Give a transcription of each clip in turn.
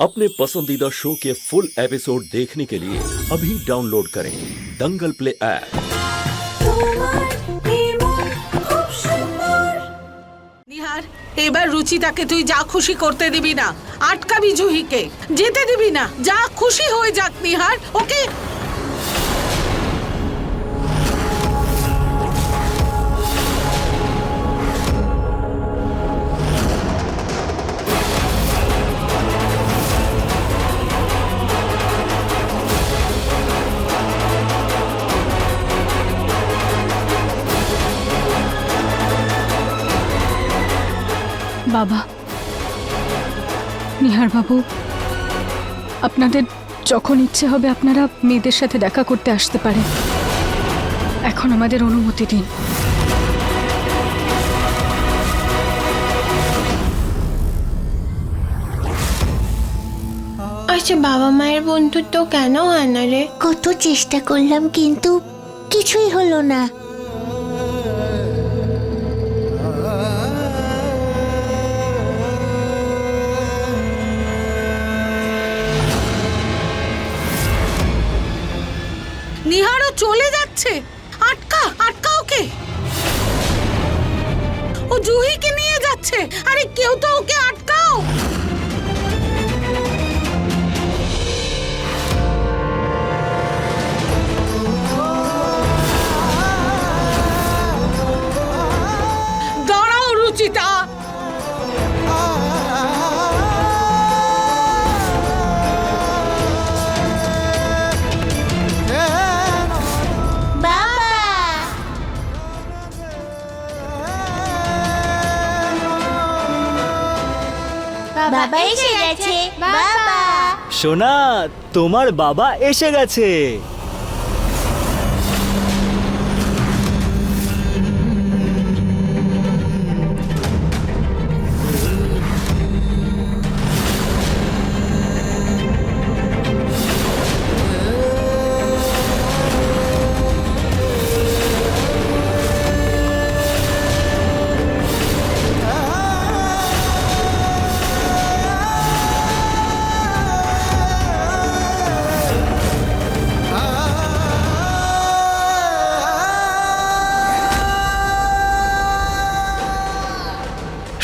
अपने पसंदीदा शो के फुल एपिसोड देखने के लिए अभी डाउनलोड करें दंगल प्ले ऐप তোমার নির্মল খুব সুন্দর নিহার এবার রুচিতাকে তুই যা খুশি করতে দিবি না আটকাবি জুহিকে যেতে দিবি না যা খুশি হয়ে যাক নিহার ওকে নিহার বাবু আপনাদের যখন ইচ্ছে হবে আপনারা মেয়েদের সাথে দেখা করতে আসতে পারেন। এখন আমাদের অনুমতি দিন। আচ্ছা বাবা মায়ের বন্ধুত্ব কেন হয় না রে? কত চেষ্টা করলাম কিন্তু কিছুই হলো না। যাচ্ছে আটকা আটকা ওকে। ও জুহিকে নিয়ে যাচ্ছে। আরে কেউ তো ওকে আটকাও বাবা এসে গেছে। বাবা। সোনা তোমার বাবা এসে গেছে।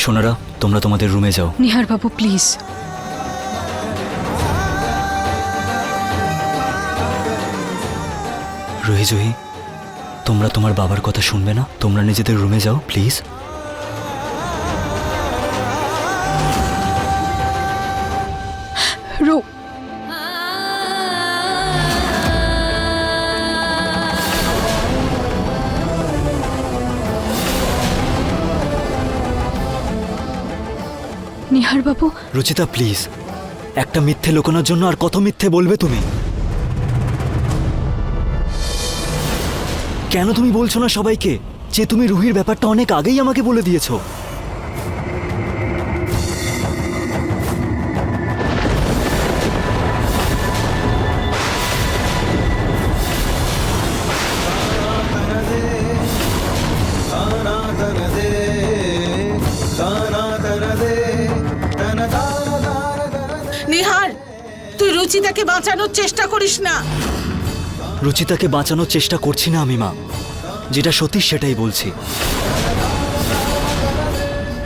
সোনারা তোমরা তোমাদের রুমে যাও। নিহার বাবু প্লিজ। রোহি জুহি তোমরা তোমার বাবার কথা শুনবে না? তোমরা নিজেদের রুমে যাও প্লিজ। রু নিহার বাবু। রুচিতা, প্লিজ। একটা মিথ্যে লুকানোর জন্য আর কত মিথ্যে বলবে তুমি? কেন তুমি বলছো না সবাইকে যে তুমি রুহির ব্যাপারটা অনেক আগেই আমাকে বলে দিয়েছ? রুচিতাকে বাঁচানোর চেষ্টা করিস না। রুচিতাকে বাঁচানোর চেষ্টা করছি না আমি, মা। যেটা সত্যি সেটাই বলছি।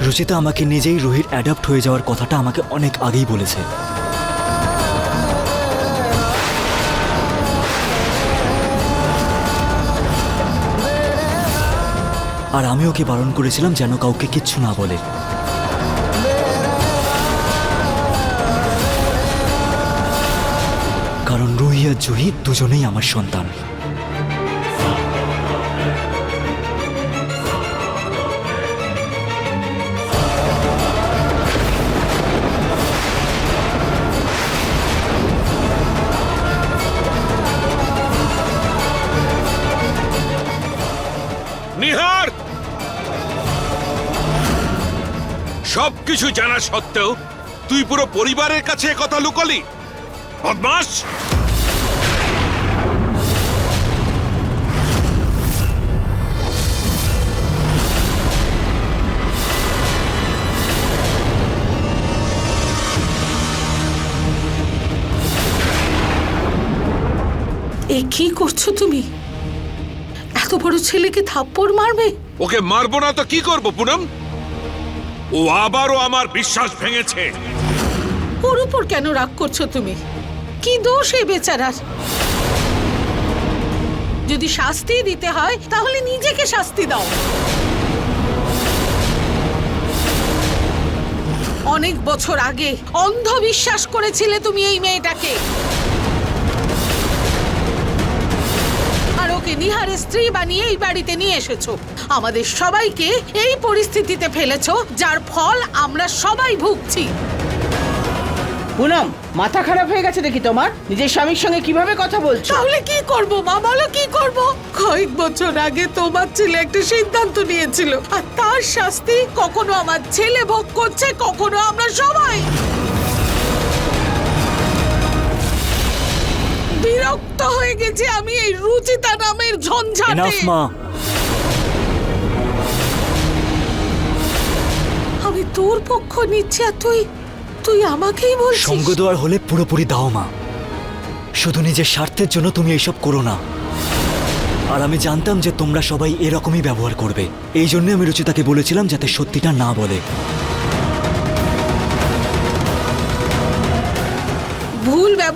রুচিতা আমাকে নিজেই রুহির অ্যাডাপ্ট হয়ে যাওয়ার কথাটা আমাকে অনেক আগেই বলেছে। আর আমি ওকে বারণ করেছিলাম যেন কাউকে কিচ্ছু না বলে। আর জুহি দুজনেই আমার সন্তান। নিহার! সবকিছু জানা সত্ত্বেও তুই পুরো পরিবারের কাছে কথা লুকলি? বদমাস এ কি করছ তুমি? এত বড় ছেলেকে থাপ্পড় মারবে? ওকে মারবো না তো কি করব পুনম? ও আবারও আমার বিশ্বাস ভেঙেছে। ওর উপর কেন রাগ করছ তুমি? কি দোষ এই বেচারার? যদি শাস্তি দিতে হয় তাহলে নিজেকে শাস্তি দাও। অনেক বছর আগে অন্ধ বিশ্বাস করেছিলে তুমি এই মেয়েটাকে। ওকে নিহারের স্ত্রী বানিয়ে এই বাড়িতে নিয়ে এসেছ। আমাদের সবাইকে এই পরিস্থিতিতে ফেলেছো যার ফল আমরা সবাই ভুগছি। পুনম মাথা খারাপ হয়ে গেছে দেখি তোমার? নিজের স্বামীর সঙ্গে কীভাবে কথা বলছো? তাহলে কি করব মা? বলো কি করব? কয়েক বছর আগে তোমার ছেলে একটা সিদ্ধান্ত নিয়েছিল আর তার শাস্তি কখনো আমার ছেলে ভোগ করছে কখনো আমরা সবাই। বিরক্ত হয়ে গেছি আমি এই রুচিতা নামের ঝঞ্ঝাটে। মা। আমি তোর পক্ষ নিচ্ছি আর তুই তুই আমাকেই বলছিস। সঙ্গ দেওয়ার হলে পুরোপুরি দাও মা। শুধু নিজের স্বার্থের জন্য তুমি এইসব করো না। আর আমি জানতাম যে তোমরা সবাই এরকমই ব্যবহার করবে। এই জন্য আমি রুচিতাকে বলেছিলাম যাতে সত্যিটা না বলে।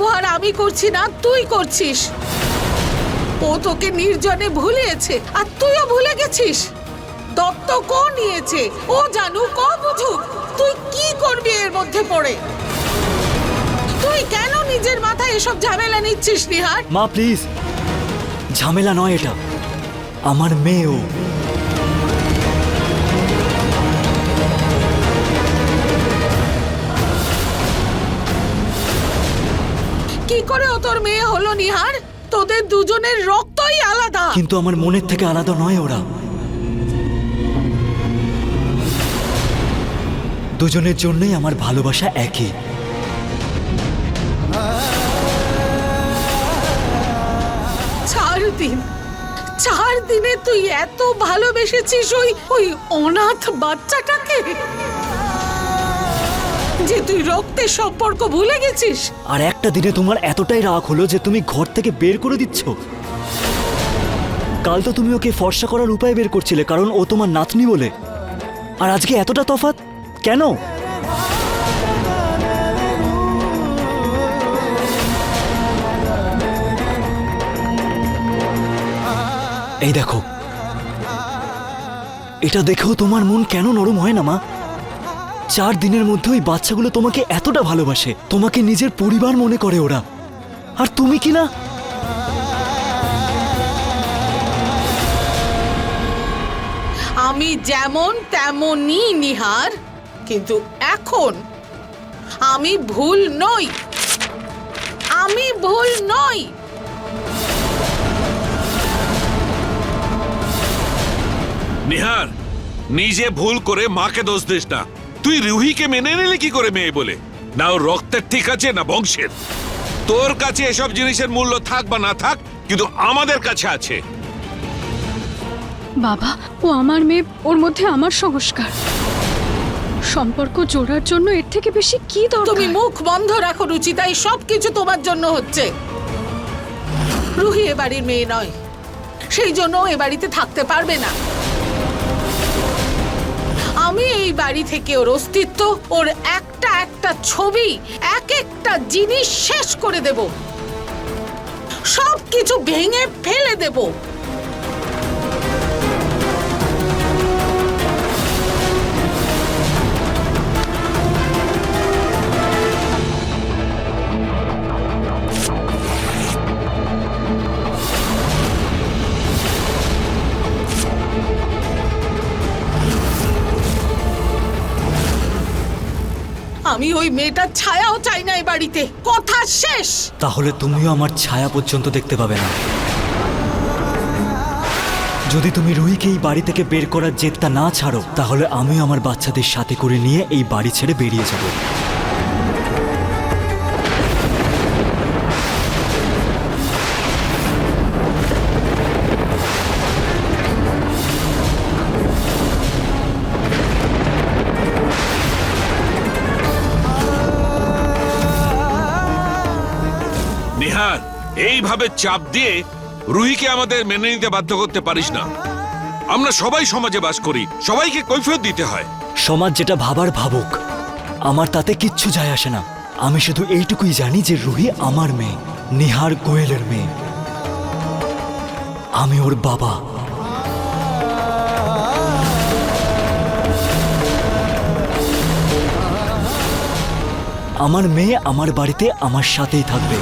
ব্যবহার আমি করছি না, তুই করছিস। ও তোকে নির্জনে ভুলিয়েছে, আর তুইও ভুলে গেছিস। দত্ত কো নিয়েছে, ও জানু ক বুঝুক, তুই কি করবি এর মধ্যে পড়ে? তুই কেন নিজের মাথায় এসব ঝামেলা নিচ্ছিস, নিহার? মা, প্লিজ। ঝামেলা নয় এটা। আমার মেয়েও। কি করে ও তোর মেয়ে হলো নিহার? তোদের দুজনের রক্তই আলাদা। কিন্তু আমার মনের থেকে আলাদা নয় ওরা। দুজনের জন্যই আমার ভালোবাসা একই। চার দিন চার দিনে তুই এত ভালোবেসেছিস ওই ওই অনাথ বাচ্চাটাকে? যে তুই রক্তের সম্পর্ক ভুলে গেছিস। আর একটা দিনে তোমার এতটাই রাগ হলো যে তুমি ঘর থেকে বের করে দিচ্ছ। কাল তো তুমি ওকে ফর্সা করার উপায় বের করছিলে, কারণ ও তোমার নাতনি বলে। আর আজকে এতটা তফাৎ? কেন? এই দেখো। এটা দেখেও তোমার মন কেন নরম হয় না, মা? চার দিনের মধ্যে ওই বাচ্চাগুলো তোমাকে এতটা ভালোবাসে তোমাকে নিজের পরিবার মনে করে ওরা। আর তুমি কি না? আমি যেমন তেমনই নিহার কিন্তু এখন আমি ভুল নই। আমি ভুল নই। নিহার নিজে ভুল করে মাকে দোষ দিস না। তুই রুহিকে মেনে নিলে কি করে মেয়ে বলে? না ওর রক্তের ঠিক আছে না বংশের। তোর কাছে এসব জিনিসের মূল্য থাক বা না থাক কিন্তু আমাদের কাছে আছে। বাবা ও আমার মেয়ে ওর মধ্যে আমার সংস্কার। সম্পর্ক জোড়ার জন্য এর থেকে বেশি কি দরকার? তুমি মুখ বন্ধ রাখো রুচিতা এই সব কিছু তোমার জন্য হচ্ছে। রুহি এ বাড়ির মেয়ে নয়। সেই জন্য এ বাড়িতে থাকতে পারবে না। আমি এই বাড়ি থেকে ওর অস্তিত্ব, ওর একটা একটা ছবি, এক একটা জিনিস শেষ করে দেব। সব কিছু ভেঙে ফেলে দেব। মেয়েটার ছায়াও চাই না এই বাড়িতে। কথা শেষ। তাহলে তুমিও আমার ছায়া পর্যন্ত দেখতে পাবে না। যদি তুমি রুহিকে এই বাড়ি থেকে বের করার জেদটা না ছাড়ো, তাহলে আমি আমার বাচ্চাদের সাথে করে নিয়ে এই বাড়ি ছেড়ে বেরিয়ে যাব। এইভাবে চাপ দিয়ে রুহিকে আমাদের মেনে নিতে বাধ্য করতে পারিস না। আমরা সবাই সমাজে বাস করি, সবাইকে কৈফিয়ত দিতে হয়। সমাজ যেটা ভাবার ভাবুক, আমার তাতে কিচ্ছু যায় আসে না। আমি শুধু এইটুকুই জানি যে রুহি আমার মেয়ে, নিহার গোয়েলের মেয়ে। আমি ওর বাবা। আমার মেয়ে আমার বাড়িতে আমার সাথেই থাকবে।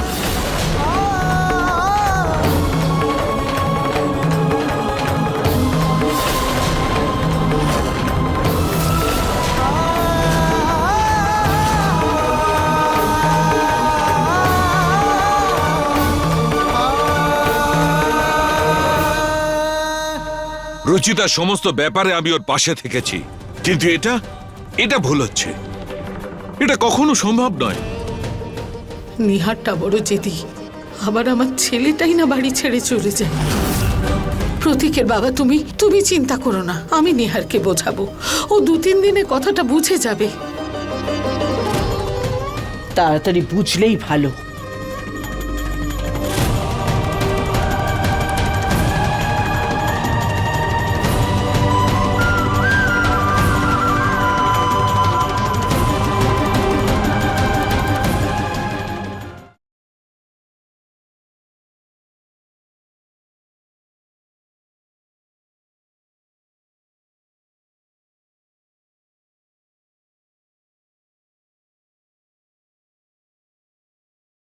রুচিতার সমস্ত ব্যাপারে আমি ওর পাশে থেকেছি। কিন্তু এটা এটা ভুল হচ্ছে। এটা কখনো সম্ভব নয়। নিহারটা বড় জেদি। আবার আমার ছেলেটাই না বাড়ি ছেড়ে চলে যায়। প্রতীকের বাবা তুমি তুমি চিন্তা করো না আমি নিহারকে বোঝাবো। ও দু তিন দিনে কথাটা বুঝে যাবে। তাড়াতাড়ি বুঝলেই ভালো।